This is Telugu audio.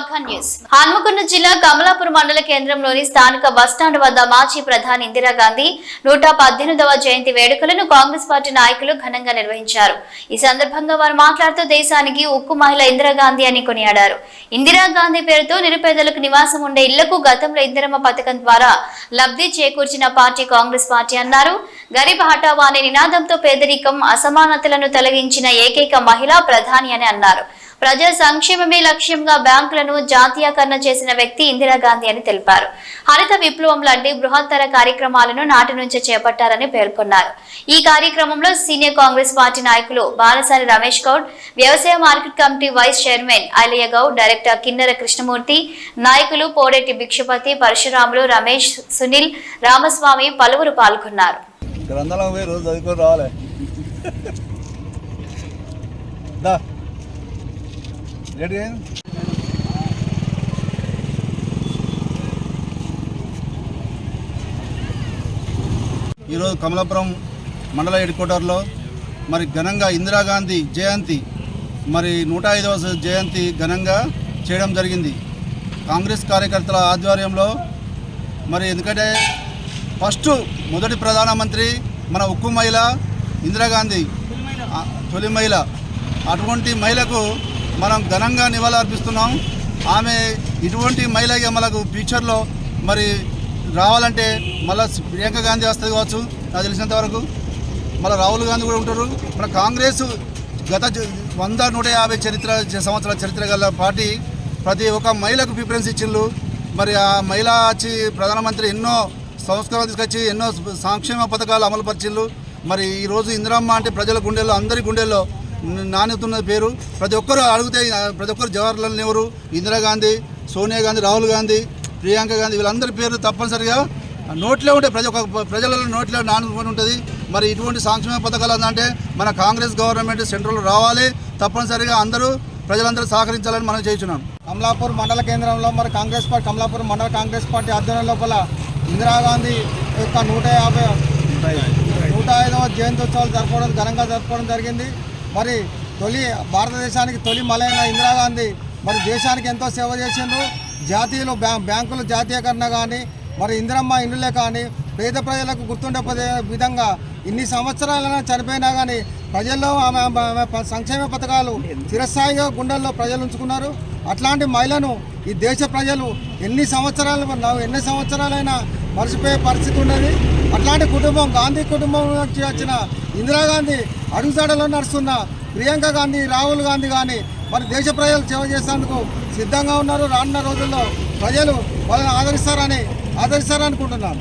Organ news. హన్మకొండ జిల్లా కమలాపురం మండల కేంద్రంలోని స్థానిక బస్టాండ్ వద్ద మాజీ ప్రధాని ఇందిరాగాంధీ నూట పద్దెనిమిదవ జయంతి వేడుకలను కాంగ్రెస్ పార్టీ నాయకులు ఘనంగా నిర్వహించారు. ఈ సందర్భంగా వారు మాట్లాడుతూ దేశానికి ఉక్కు మహిళ ఇందిరాగాంధీ అని కొనియాడారు. ఇందిరాగాంధీ పేరుతో నిరుపేదలకు నివాసం ఉండే ఇళ్ళకు గతంలో ఇందిరమ్మ పథకం ద్వారా లబ్ధి చేకూర్చిన పార్టీ కాంగ్రెస్ పార్టీ అన్నారు. గరీబ్ హఠావా అనే నినాదంతో పేదరికం అసమానతలను తొలగించిన ఏకైక మహిళా ప్రధాని అని అన్నారు. ప్రజా సంక్షేమమే లక్ష్యంగా బ్యాంకులను జాతీయకరణ చేసిన వ్యక్తి ఇందిరాగాంధీ అని తెలిపారు. హరిత విప్లవం లాంటి బృహత్తర కార్యక్రమాలను నాటి నుంచే చేపట్టారని పేర్కొన్నారు. ఈ కార్యక్రమంలో సీనియర్ కాంగ్రెస్ పార్టీ నాయకులు బాలసాని రమేష్ గౌడ్ వ్యవసాయ market committee vice chairman Aliya Goud director Kinnera Krishnamurthy నాయకులు పోడెట్టి భిక్షపతి పరశురాములు రమేష్ సునీల్ రామస్వామి పలువురు పాల్గొన్నారు. గ్రంథాలకు పోయి రోజు చదువుకొని రావాలి. దా ఈరోజు కమలాపురం మండల హెడ్ క్వార్టర్లో మరి ఘనంగా ఇందిరాగాంధీ జయంతి మరి నూట ఐదవ జయంతి ఘనంగా చేయడం జరిగింది. కాంగ్రెస్ కార్యకర్తల ఆధ్వర్యంలో మరి ఎందుకంటే ఫస్ట్ మొదటి ప్రధానమంత్రి మన ఉక్కు మహిళ ఇందిరాగాంధీ తొలి మహిళ. అటువంటి మహిళకు మనం ఘనంగా నివాళులర్పిస్తున్నాం. ఆమె ఇటువంటి మహిళ మనకు ఫ్యూచర్లో మరి రావాలంటే మళ్ళీ ప్రియాంక గాంధీ వస్తుంది కావచ్చు నాకు తెలిసినంత వరకు. మళ్ళీ రాహుల్ గాంధీ కూడా ఉంటారు. మన కాంగ్రెస్ గత వంద నూట యాభై చరిత్ర సంవత్సరాల చరిత్ర గల పార్టీ ప్రతి ఒక్క మహిళకు ప్రిఫరెన్స్ ఇచ్చిండ్రు మరి ఆ మహిళ వచ్చి ప్రధానమంత్రి ఎన్నో సంస్కరణ తీసుకొచ్చి ఎన్నో సంక్షేమ పథకాలు అమలు పరిచిండ్రు మరి ఈరోజు ఇందిరమ్మ అంటే ప్రజల గుండెల్లో అందరి గుండెల్లో నాణ్యత ఉన్న పేరు. ప్రతి ఒక్కరు అడిగితే ప్రతి ఒక్కరు జవహర్లాల్ నెహ్రూ ఇందిరాగాంధీ సోనియా గాంధీ రాహుల్ గాంధీ ప్రియాంక గాంధీ వీళ్ళందరి పేర్లు తప్పనిసరిగా నోట్లో ఉంటే ప్రతి ఒక్క ప్రజలలో నోట్లో నానుకొని ఉంటుంది. మరి ఇటువంటి సంక్షేమ పథకాలు అంటే మన కాంగ్రెస్ గవర్నమెంట్ సెంట్రల్ రావాలి. తప్పనిసరిగా అందరూ ప్రజలందరూ సహకరించాలని మనం చేస్తున్నాం. కమలాపూర్ మండల కేంద్రంలో మరి కాంగ్రెస్ పార్టీ కమలాపూర్ మండల కాంగ్రెస్ పార్టీ ఆధ్వర్యం లోపల ఇందిరాగాంధీ యొక్క నూట యాభై నూట ఐదవ జయంత్యోత్సవాలు జరుపుకోవడం ఘనంగా జరుపుకోవడం జరిగింది. మరి తొలి భారతదేశానికి తొలి మలైన ఇందిరాగాంధీ మరి దేశానికి ఎంతో సేవ చేసిండ్రు. జాతీయులు బ్యా బ్యాంకులు జాతీయకరణ కానీ మరి ఇందిరమ్మ ఇండ్లే కానీ పేద ప్రజలకు గుర్తుండే విధంగా ఇన్ని సంవత్సరాలైనా చనిపోయినా కానీ ప్రజల్లో ఆమె ఆమె సంక్షేమ పథకాలు చిరస్థాయిగా గుండెల్లో ప్రజలు ఉంచుకున్నారు అట్లాంటి మహిళను ఈ దేశ ప్రజలు ఎన్ని సంవత్సరాలు ఎన్ని సంవత్సరాలైనా మర్చిపోయే పరిస్థితి ఉన్నది. అట్లాంటి కుటుంబం గాంధీ కుటుంబం నుంచి వచ్చిన ఇందిరాగాంధీ అడుగుజాడలో నడుస్తున్న ప్రియాంక గాంధీ రాహుల్ గాంధీ కానీ మరి దేశ ప్రజలు సేవ చేసేందుకు సిద్ధంగా ఉన్నారు. రానున్న రోజుల్లో ప్రజలు వాళ్ళని ఆదరిస్తారని ఆదరిస్తారనుకుంటున్నాను